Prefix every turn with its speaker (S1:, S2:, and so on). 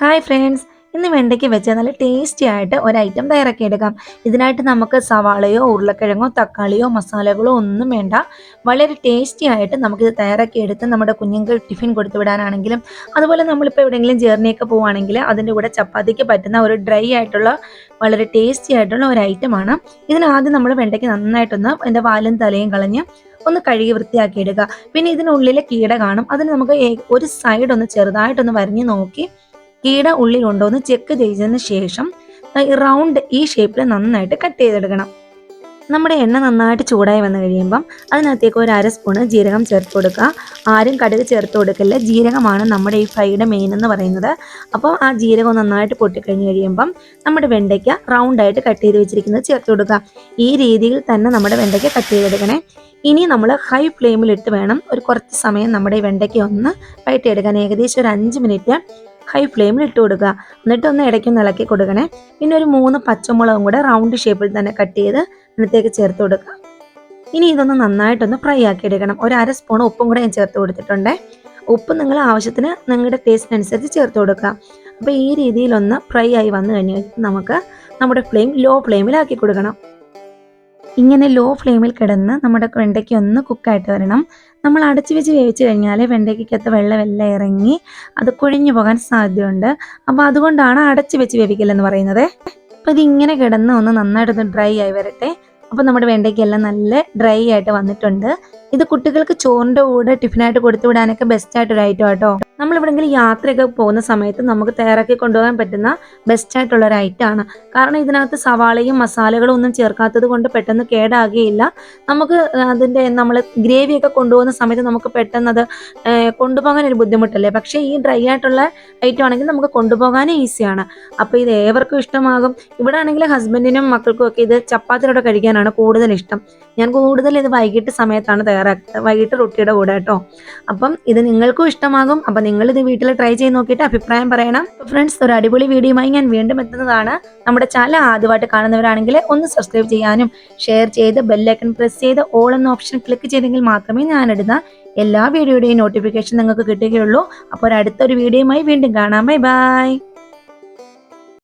S1: Hi friends ഇന്ന് വെണ്ടയ്ക്ക് വെച്ച് നല്ല ടേസ്റ്റി ആയിട്ട് ഒരു ഐറ്റം തയ്യാറാക്കി എടുക്കാം. ഇതിനായിട്ട് നമുക്ക് സവാളയോ ഉരുളക്കിഴങ്ങോ തക്കാളിയോ മസാലകളോ ഒന്നും വേണ്ട. വളരെ ടേസ്റ്റി ആയിട്ട് നമുക്കിത് തയ്യാറാക്കി എടുത്ത് നമ്മുടെ കുഞ്ഞുങ്ങൾ ടിഫിൻ കൊടുത്തു വിടാനാണെങ്കിലും അതുപോലെ നമ്മളിപ്പോൾ എവിടെയെങ്കിലും ജേർണിയൊക്കെ പോവുകയാണെങ്കിൽ അതിന്റെ കൂടെ ചപ്പാത്തിക്ക് പറ്റുന്ന ഒരു ഡ്രൈ ആയിട്ടുള്ള വളരെ ടേസ്റ്റി ആയിട്ടുള്ള ഒരു ഐറ്റമാണ് ഇതിനാദ്യം നമ്മൾ വെണ്ടയ്ക്ക് നന്നായിട്ടൊന്ന് എന്റെ വാലും തലയും കളഞ്ഞ് ഒന്ന് കഴുകി വൃത്തിയാക്കി എടുക്കുക. പിന്നെ ഇതിനുള്ളിലെ കീട കാണും. അതിന് നമുക്ക് ഒരു സൈഡ് ഒന്ന് ചെറുതായിട്ടൊന്ന് വരഞ്ഞ് നോക്കി കീട ഉള്ളിലുണ്ടോ എന്ന് ചെക്ക് ചെയ്തതിന് ശേഷം റൗണ്ട് ഈ ഷേപ്പിൽ നന്നായിട്ട് കട്ട് ചെയ്തെടുക്കണം. നമ്മുടെ എണ്ണ നന്നായിട്ട് ചൂടായി വന്നു കഴിയുമ്പം അതിനകത്തേക്ക് ഒരു അര സ്പൂണ് ജീരകം ചേർത്ത് കൊടുക്കുക. ആരും കടുക് ചേർത്ത് കൊടുക്കില്ല ജീരകമാണ് നമ്മുടെ ഈ ഫ്രൈയുടെ മെയിൻ എന്ന് പറയുന്നത്. അപ്പോൾ ആ ജീരകം നന്നായിട്ട് പൊട്ടിക്കഴിഞ്ഞ് കഴിയുമ്പം നമ്മുടെ വെണ്ടയ്ക്ക റൗണ്ടായിട്ട് കട്ട് ചെയ്ത് വെച്ചിരിക്കുന്നത് ചേർത്ത് കൊടുക്കുക. ഈ രീതിയിൽ തന്നെ നമ്മുടെ വെണ്ടയ്ക്ക കട്ട് ചെയ്തെടുക്കണേ. ഇനി നമ്മൾ ഹൈ ഫ്ലെയിമിലിട്ട് വേണം ഒരു കുറച്ച് സമയം നമ്മുടെ വെണ്ടയ്ക്ക ഒന്ന് വയറ്റിയെടുക്കാൻ. ഏകദേശം ഒരു അഞ്ച് മിനിറ്റ് ഹൈ ഫ്ലെയിമിൽ ഇട്ട് കൊടുക്കുക. എന്നിട്ട് ഒന്ന് ഇടയ്ക്ക് ഇളക്കി കൊടുക്കണേ. പിന്നെ ഒരു മൂന്ന് പച്ചമുളകും കൂടെ റൗണ്ട് ഷേപ്പിൽ തന്നെ കട്ട് ചെയ്ത് അതിനകത്തേക്ക് ചേർത്ത് കൊടുക്കുക. ഇനി ഇതൊന്ന് നന്നായിട്ടൊന്ന് ഫ്രൈ ആക്കി എടുക്കണം. ഒരു അര സ്പൂൺ ഉപ്പും കൂടെ ഞാൻ ചേർത്ത് കൊടുത്തിട്ടുണ്ട്. ഉപ്പ് നിങ്ങൾ ആവശ്യത്തിന് നിങ്ങളുടെ ടേസ്റ്റിനനുസരിച്ച് ചേർത്ത് കൊടുക്കുക. അപ്പോൾ ഈ രീതിയിലൊന്ന് ഫ്രൈ ആയി വന്നു കഴിഞ്ഞാൽ നമുക്ക് നമ്മുടെ ഫ്ലെയിം ലോ ഫ്ലെയിമിലാക്കി കൊടുക്കണം. ഇങ്ങനെ ലോ ഫ്ലെയിമിൽ കിടന്ന് നമ്മുടെ വെണ്ടയ്ക്ക് ഒന്ന് കുക്കായിട്ട് വരണം. നമ്മൾ അടച്ചു വെച്ച് വേവിച്ച് കഴിഞ്ഞാൽ വെണ്ടയ്ക്കകത്ത് വെള്ളമെല്ലാം ഇറങ്ങി അത് കുഴിഞ്ഞു പോകാൻ സാധ്യതയുണ്ട്. അപ്പോൾ അതുകൊണ്ടാണ് അടച്ചു വെച്ച് വേവിക്കലെന്ന് പറയുന്നത്. അപ്പോൾ ഇതിങ്ങനെ കിടന്ന് ഒന്ന് നന്നായിട്ടൊന്ന് ഡ്രൈ ആയി വരട്ടെ. അപ്പോൾ നമ്മുടെ വെണ്ടയ്ക്കെല്ലാം നല്ല ഡ്രൈ ആയിട്ട് വന്നിട്ടുണ്ട്. ഇത് കുട്ടികൾക്ക് ചോറിന്റെ കൂടെ ടിഫിനായിട്ട് കൊടുത്തു വിടാനൊക്കെ ബെസ്റ്റ് ആയിട്ടൊരു ഐറ്റം കേട്ടോ നമ്മൾ എവിടെയെങ്കിലും യാത്രയൊക്കെ പോകുന്ന സമയത്ത് നമുക്ക് തയ്യാറാക്കി കൊണ്ടുപോകാൻ പറ്റുന്ന ബെസ്റ്റ് ആയിട്ടുള്ള ഒരു ഐറ്റം ആണ്. കാരണം ഇതിനകത്ത് സവാളയും മസാലകളും ഒന്നും ചേർക്കാത്തത് കൊണ്ട് പെട്ടെന്ന് കേടാകുകയില്ല. നമുക്ക് അതിന്റെ നമ്മൾ ഗ്രേവിയൊക്കെ കൊണ്ടുപോകുന്ന സമയത്ത് നമുക്ക് പെട്ടെന്ന് അത് കൊണ്ടുപോകാൻ ഒരു ബുദ്ധിമുട്ടല്ലേ? പക്ഷേ ഈ ഡ്രൈ ആയിട്ടുള്ള ഐറ്റം ആണെങ്കിൽ നമുക്ക് കൊണ്ടുപോകാനും ഈസിയാണ് അപ്പോൾ ഇത് ഏവർക്കും ഇഷ്ടമാകും. ഇവിടെ ആണെങ്കിൽ ഹസ്ബൻഡിനും മക്കൾക്കും ഒക്കെ ഇത് ചപ്പാത്തിലൂടെ കഴിക്കാനാണ് കൂടുതൽ ഇഷ്ടം. ഞാൻ കൂടുതൽ ഇത് വൈകിട്ട് സമയത്താണ് തയ്യാറാക്കുന്നത്. വൈകിട്ട് റൊട്ടിയുടെ കൂടെ കേട്ടോ. അപ്പം ഇത് നിങ്ങൾക്കും ഇഷ്ടമാകും. അപ്പം ഇത് വീട്ടിൽ ട്രൈ ചെയ്ത് നോക്കിയിട്ട് അഭിപ്രായം പറയണം. ഫ്രണ്ട്സ് ഒരു അടിപൊളി വീഡിയോയുമായി ഞാൻ വീണ്ടും എത്തുന്നതാണ്. നമ്മുടെ ചാനൽ ആദ്യമായിട്ട് കാണുന്നവരാണെങ്കിൽ ഒന്ന് സബ്സ്ക്രൈബ് ചെയ്യാനും ഷെയർ ചെയ്ത് ബെല്ലൈക്കൺ പ്രസ് ചെയ്ത് ഓൾ എന്ന ഓപ്ഷൻ ക്ലിക്ക് ചെയ്തെങ്കിൽ മാത്രമേ ഞാൻ ഇടുന്ന എല്ലാ വീഡിയോയുടെയും നോട്ടിഫിക്കേഷൻ നിങ്ങൾക്ക് കിട്ടുകയുള്ളൂ. അപ്പോൾ അടുത്തൊരു വീഡിയോയുമായി വീണ്ടും കാണാം. Bye bye